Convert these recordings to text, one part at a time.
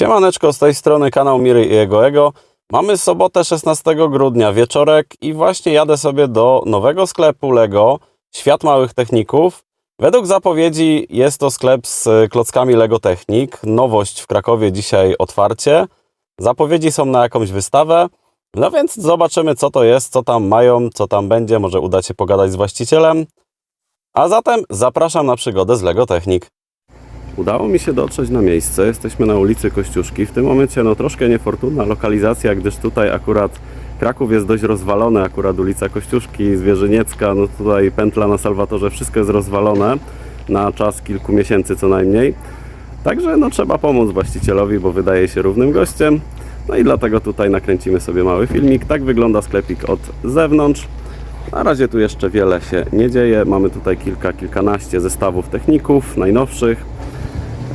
Siemaneczko, z tej strony kanał Miry i jego ego. Mamy sobotę 16 grudnia, wieczorek i właśnie jadę sobie do nowego sklepu LEGO, Świat Małych Techników. Według zapowiedzi jest to sklep z klockami LEGO Technik. Nowość w Krakowie dzisiaj otwarcie. Zapowiedzi są na jakąś wystawę. No więc zobaczymy co to jest, co tam mają, co tam będzie. Może uda się pogadać z właścicielem. A zatem zapraszam na przygodę z LEGO Technik. Udało mi się dotrzeć na miejsce. Jesteśmy na ulicy Kościuszki. W tym momencie no troszkę niefortunna lokalizacja, gdyż tutaj akurat Kraków jest dość rozwalony, akurat ulica Kościuszki, Zwierzyniecka, no tutaj pętla na Salwatorze, wszystko jest rozwalone na czas kilku miesięcy co najmniej. Także no trzeba pomóc właścicielowi, bo wydaje się równym gościem. No i dlatego tutaj nakręcimy sobie mały filmik. Tak wygląda sklepik od zewnątrz. Na razie tu jeszcze wiele się nie dzieje. Mamy tutaj kilka, kilkanaście zestawów techników najnowszych.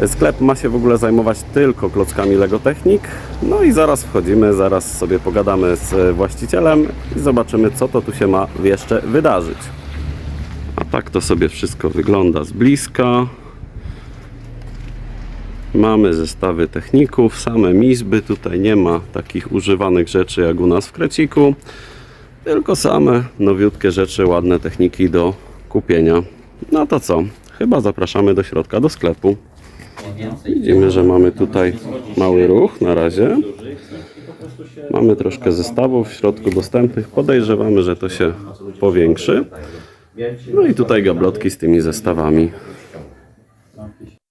Sklep ma się w ogóle zajmować tylko klockami Lego Technik. No i zaraz wchodzimy, zaraz sobie pogadamy z właścicielem i zobaczymy, co to tu się ma jeszcze wydarzyć. A tak to sobie wszystko wygląda z bliska. Mamy zestawy techników, same izby. Tutaj nie ma takich używanych rzeczy jak u nas w Kreciku, tylko same nowiutkie rzeczy, ładne techniki do kupienia. No to co? Chyba zapraszamy do środka, do sklepu. Widzimy, że mamy tutaj mały ruch na razie. Mamy troszkę zestawów w środku dostępnych. Podejrzewamy, że to się powiększy. No i tutaj gablotki z tymi zestawami.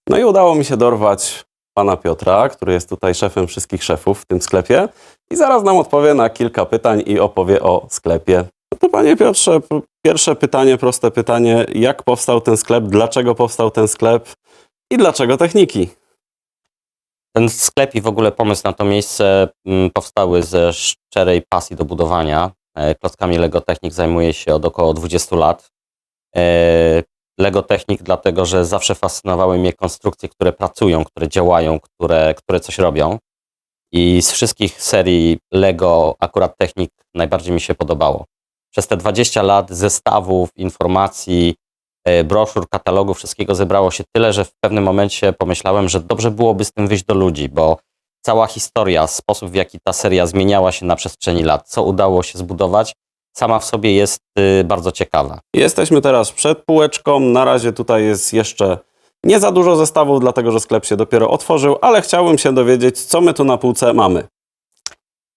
No i udało mi się dorwać pana Piotra, który jest tutaj szefem wszystkich szefów w tym sklepie. I zaraz nam odpowie na kilka pytań i opowie o sklepie. No to panie Piotrze, pierwsze pytanie, proste pytanie. Jak powstał ten sklep? Dlaczego powstał ten sklep? I dlaczego techniki? Ten sklep i w ogóle pomysł na to miejsce mm, powstały ze szczerej pasji do budowania. E, Klockami Lego Technik zajmuję się od około 20 lat. E, Lego Technik dlatego, że zawsze fascynowały mnie konstrukcje, które pracują, które działają, które, które coś robią. I z wszystkich serii Lego akurat Technik najbardziej mi się podobało. Przez te 20 lat zestawów, informacji, broszur, katalogów, wszystkiego zebrało się tyle, że w pewnym momencie pomyślałem, że dobrze byłoby z tym wyjść do ludzi, bo cała historia, sposób w jaki ta seria zmieniała się na przestrzeni lat, co udało się zbudować, sama w sobie jest y, bardzo ciekawa. Jesteśmy teraz przed półeczką. Na razie tutaj jest jeszcze nie za dużo zestawów, dlatego że sklep się dopiero otworzył, ale chciałbym się dowiedzieć, co my tu na półce mamy.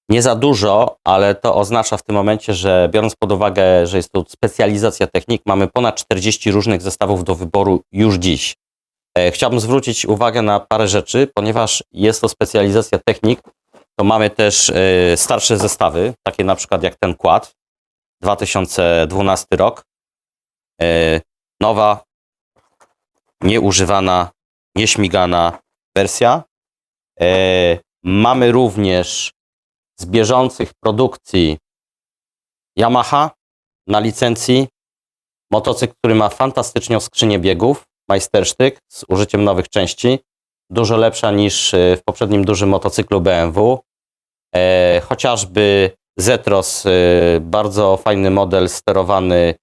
Nie za dużo, ale to oznacza w tym momencie, że biorąc pod uwagę, że jest to specjalizacja technik, mamy ponad 40 różnych zestawów do wyboru już dziś. E, Chciałbym zwrócić uwagę na parę rzeczy, ponieważ jest to specjalizacja technik, to mamy też e, starsze zestawy, takie na przykład jak ten kład, 2012 rok. E, Nowa, nieużywana, nieśmigana wersja. Mamy również z bieżących produkcji Yamaha na licencji. Motocykl, który ma fantastyczną skrzynię biegów, majstersztyk z użyciem nowych części. Dużo lepsza niż y, w poprzednim dużym motocyklu BMW. E, chociażby Zetros, y, bardzo fajny model sterowany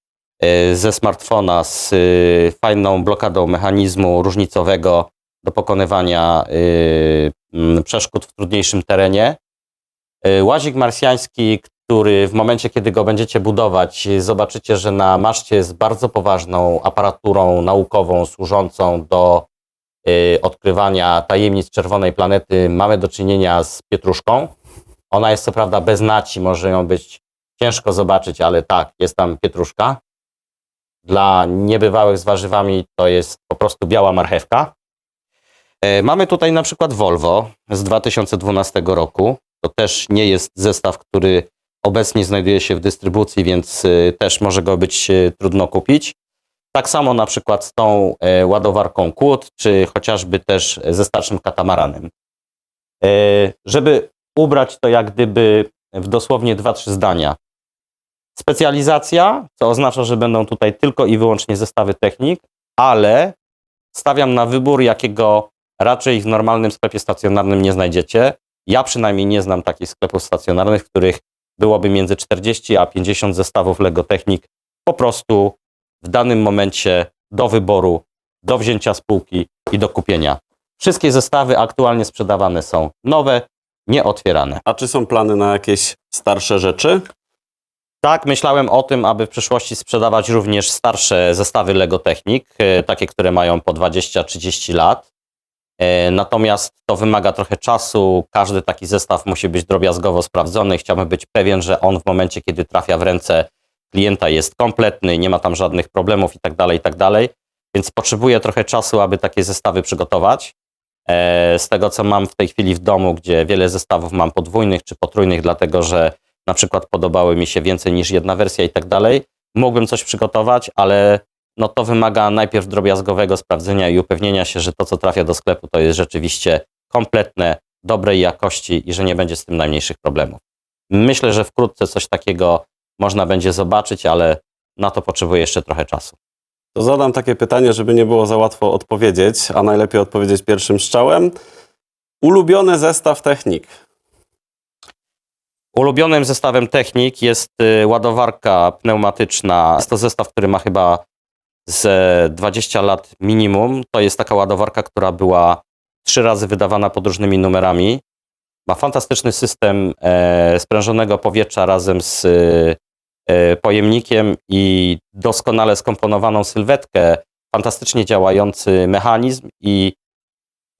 y, ze smartfona z y, fajną blokadą mechanizmu różnicowego do pokonywania y, mm, przeszkód w trudniejszym terenie. Y, Łazik marsjański, który w momencie, kiedy go będziecie budować, zobaczycie, że na maszcie jest bardzo poważną aparaturą naukową służącą do y, odkrywania tajemnic czerwonej planety. Mamy do czynienia z pietruszką. Ona jest co prawda bez naci, może ją być ciężko zobaczyć, ale tak, jest tam pietruszka. Dla niebywałych z warzywami to jest po prostu biała marchewka. E, Mamy tutaj na przykład Volvo z 2012 roku. To też nie jest zestaw, który obecnie znajduje się w dystrybucji, więc y, też może go być y, trudno kupić. Tak samo na przykład z tą e, ładowarką Qt, czy chociażby też ze starszym katamaranem. E, Żeby ubrać to jak gdyby w dosłownie dwa, trzy zdania. Specjalizacja, co oznacza, że będą tutaj tylko i wyłącznie zestawy technik, ale stawiam na wybór, jakiego raczej w normalnym sklepie stacjonarnym nie znajdziecie. Ja przynajmniej nie znam takich sklepów stacjonarnych, w których byłoby między 40 a 50 zestawów Lego Technik po prostu w danym momencie do wyboru, do wzięcia spółki i do kupienia. Wszystkie zestawy aktualnie sprzedawane są nowe, nieotwierane. A czy są plany na jakieś starsze rzeczy? Tak, myślałem o tym, aby w przyszłości sprzedawać również starsze zestawy Lego Technik, e, takie, które mają po 20-30 lat. E, Natomiast to wymaga trochę czasu. Każdy taki zestaw musi być drobiazgowo sprawdzony. Chciałbym być pewien, że on w momencie, kiedy trafia w ręce klienta jest kompletny, nie ma tam żadnych problemów i tak dalej, i tak. Więc potrzebuję trochę czasu, aby takie zestawy przygotować. E, Z tego, co mam w tej chwili w domu, gdzie wiele zestawów mam podwójnych czy potrójnych, dlatego że na przykład podobały mi się więcej niż jedna wersja i tak mógłbym coś przygotować, ale no to wymaga najpierw drobiazgowego sprawdzenia i upewnienia się, że to, co trafia do sklepu, to jest rzeczywiście kompletne, dobrej jakości i że nie będzie z tym najmniejszych problemów. Myślę, że wkrótce coś takiego można będzie zobaczyć, ale na to potrzebuję jeszcze trochę czasu. To zadam takie pytanie, żeby nie było za łatwo odpowiedzieć, a najlepiej odpowiedzieć pierwszym strzałem. Ulubiony zestaw technik. Ulubionym zestawem technik jest y, ładowarka pneumatyczna. Jest to zestaw, który ma chyba z 20 lat minimum. To jest taka ładowarka, która była trzy razy wydawana pod różnymi numerami. Ma fantastyczny system e, sprężonego powietrza razem z e, pojemnikiem i doskonale skomponowaną sylwetkę, fantastycznie działający mechanizm i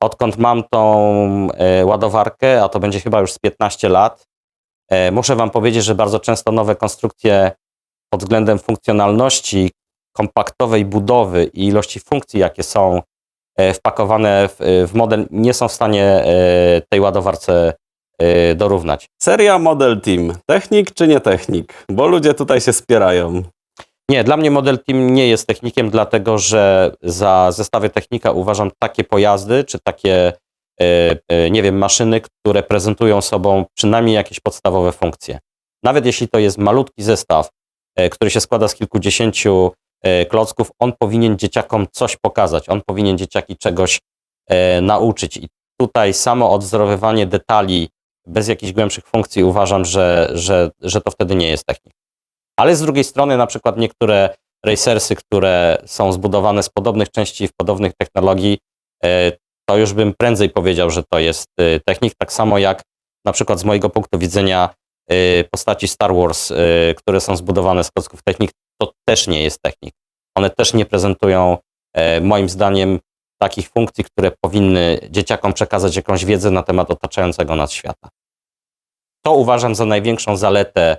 odkąd mam tą e, ładowarkę, a to będzie chyba już z 15 lat, E, Muszę Wam powiedzieć, że bardzo często nowe konstrukcje pod względem funkcjonalności, kompaktowej budowy i ilości funkcji, jakie są e, wpakowane w, w model, nie są w stanie e, tej ładowarce e, dorównać. Seria Model Team. Technik czy nie technik? Bo ludzie tutaj się spierają. Nie, dla mnie Model Team nie jest technikiem, dlatego że za zestawy technika uważam takie pojazdy, czy takie, e, e, nie wiem, maszyny, które prezentują sobą przynajmniej jakieś podstawowe funkcje. Nawet jeśli to jest malutki zestaw, e, który się składa z kilkudziesięciu e, klocków, on powinien dzieciakom coś pokazać, on powinien dzieciaki czegoś e, nauczyć. I tutaj samo odwzorowywanie detali bez jakichś głębszych funkcji uważam, że, że, że to wtedy nie jest technik. Ale z drugiej strony na przykład niektóre racersy, które są zbudowane z podobnych części, w podobnych technologii, e, to już bym prędzej powiedział, że to jest e, technik, tak samo jak na przykład z mojego punktu widzenia e, postaci Star Wars, e, które są zbudowane z klocków technik, to też nie jest technik. One też nie prezentują e, moim zdaniem takich funkcji, które powinny dzieciakom przekazać jakąś wiedzę na temat otaczającego nas świata. To uważam za największą zaletę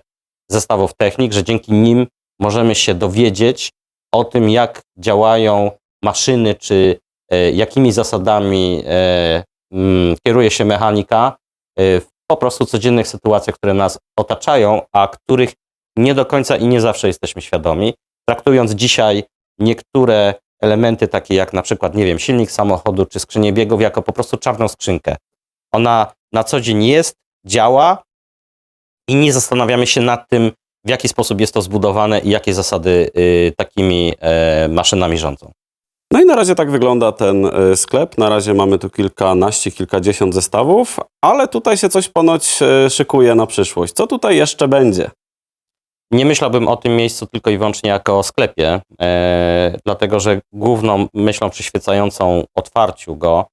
zestawów technik, że dzięki nim możemy się dowiedzieć o tym, jak działają maszyny, czy e, jakimi zasadami e, mm, kieruje się mechanika w po prostu codziennych sytuacjach, które nas otaczają, a których nie do końca i nie zawsze jesteśmy świadomi. Traktując dzisiaj niektóre elementy, takie jak na przykład, nie wiem, silnik samochodu czy skrzynię biegów, jako po prostu czarną skrzynkę. Ona na co dzień jest, działa, i nie zastanawiamy się nad tym, w jaki sposób jest to zbudowane i jakie zasady y, takimi e, maszynami rządzą. No i na razie tak wygląda ten y, sklep. Na razie mamy tu kilkanaście, kilkadziesiąt zestawów, ale tutaj się coś ponoć y, szykuje na przyszłość. Co tutaj jeszcze będzie? Nie myślałbym o tym miejscu tylko i wyłącznie jako o sklepie, e, dlatego że główną myślą przyświecającą otwarciu go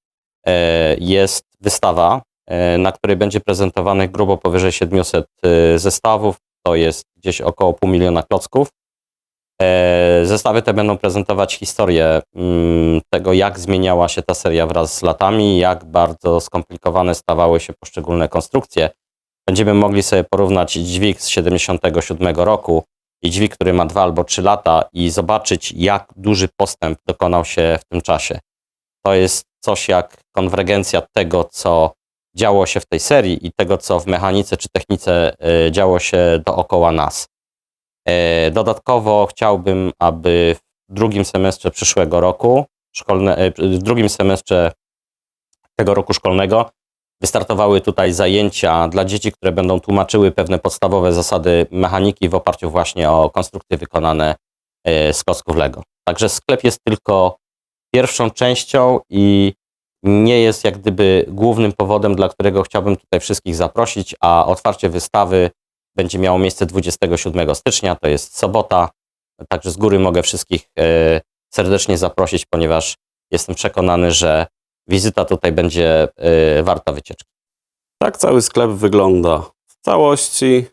e, jest wystawa, e, na której będzie prezentowanych grubo powyżej 700 e, zestawów. To jest gdzieś około pół miliona klocków. E, Zestawy te będą prezentować historię mm, tego, jak zmieniała się ta seria wraz z latami, jak bardzo skomplikowane stawały się poszczególne konstrukcje. Będziemy mogli sobie porównać dźwig z 77 roku i dźwig, który ma dwa albo trzy lata i zobaczyć, jak duży postęp dokonał się w tym czasie. To jest coś jak konwergencja tego, co działo się w tej serii i tego, co w mechanice czy technice e, działo się dookoła nas. E, Dodatkowo chciałbym, aby w drugim semestrze przyszłego roku, szkolne, e, w drugim semestrze tego roku szkolnego, wystartowały tutaj zajęcia dla dzieci, które będą tłumaczyły pewne podstawowe zasady mechaniki w oparciu właśnie o konstrukcje wykonane e, z klocków Lego. Także sklep jest tylko pierwszą częścią i nie jest jak gdyby głównym powodem, dla którego chciałbym tutaj wszystkich zaprosić, a otwarcie wystawy będzie miało miejsce 27 stycznia, to jest sobota. Także z góry mogę wszystkich e, serdecznie zaprosić, ponieważ jestem przekonany, że wizyta tutaj będzie y, warta wycieczki. Tak cały sklep wygląda w całości.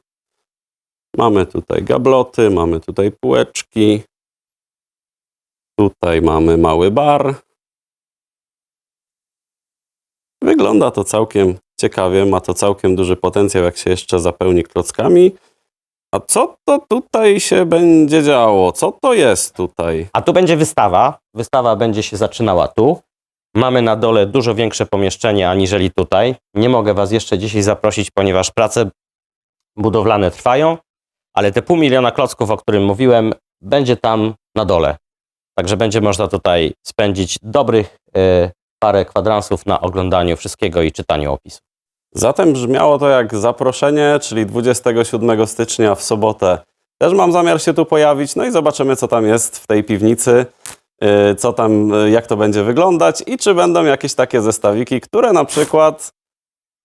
Mamy tutaj gabloty, mamy tutaj półeczki. Tutaj mamy mały bar. Wygląda to całkiem ciekawie, ma to całkiem duży potencjał, jak się jeszcze zapełni klockami. A co to tutaj się będzie działo? Co to jest tutaj? A tu będzie wystawa. Wystawa będzie się zaczynała tu. Mamy na dole dużo większe pomieszczenie aniżeli tutaj. Nie mogę Was jeszcze dzisiaj zaprosić, ponieważ prace budowlane trwają, ale te pół miliona klocków, o którym mówiłem, będzie tam na dole. Także będzie można tutaj spędzić dobrych y, parę kwadransów na oglądaniu wszystkiego i czytaniu opisu. Zatem brzmiało to jak zaproszenie, czyli 27 stycznia w sobotę. Też mam zamiar się tu pojawić, no i zobaczymy, co tam jest w tej piwnicy, co tam, yy, jak to będzie wyglądać i czy będą jakieś takie zestawiki, które na przykład,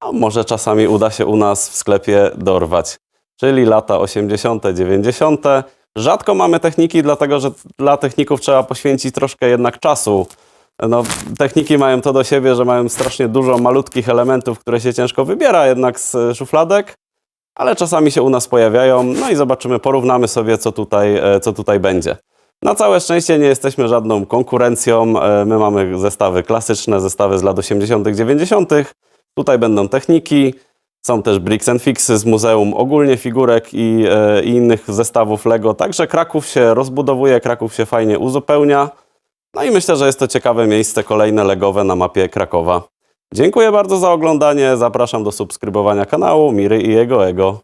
a może czasami uda się u nas w sklepie dorwać. Czyli lata 80., 90. Rzadko mamy techniki, dlatego że dla techników trzeba poświęcić troszkę jednak czasu. No, techniki mają to do siebie, że mają strasznie dużo malutkich elementów, które się ciężko wybiera jednak z e, szufladek, ale czasami się u nas pojawiają. No i zobaczymy, porównamy sobie, co tutaj, co tutaj będzie. Na całe szczęście nie jesteśmy żadną konkurencją. E, My mamy zestawy klasyczne, zestawy z lat 80., 90. Tutaj będą techniki. Są też bricks and fixy z muzeum, ogólnie figurek i, e, i innych zestawów Lego. Także Kraków się rozbudowuje, Kraków się fajnie uzupełnia. No i myślę, że jest to ciekawe miejsce kolejne legowe na mapie Krakowa. Dziękuję bardzo za oglądanie. Zapraszam do subskrybowania kanału Miry i jego ego.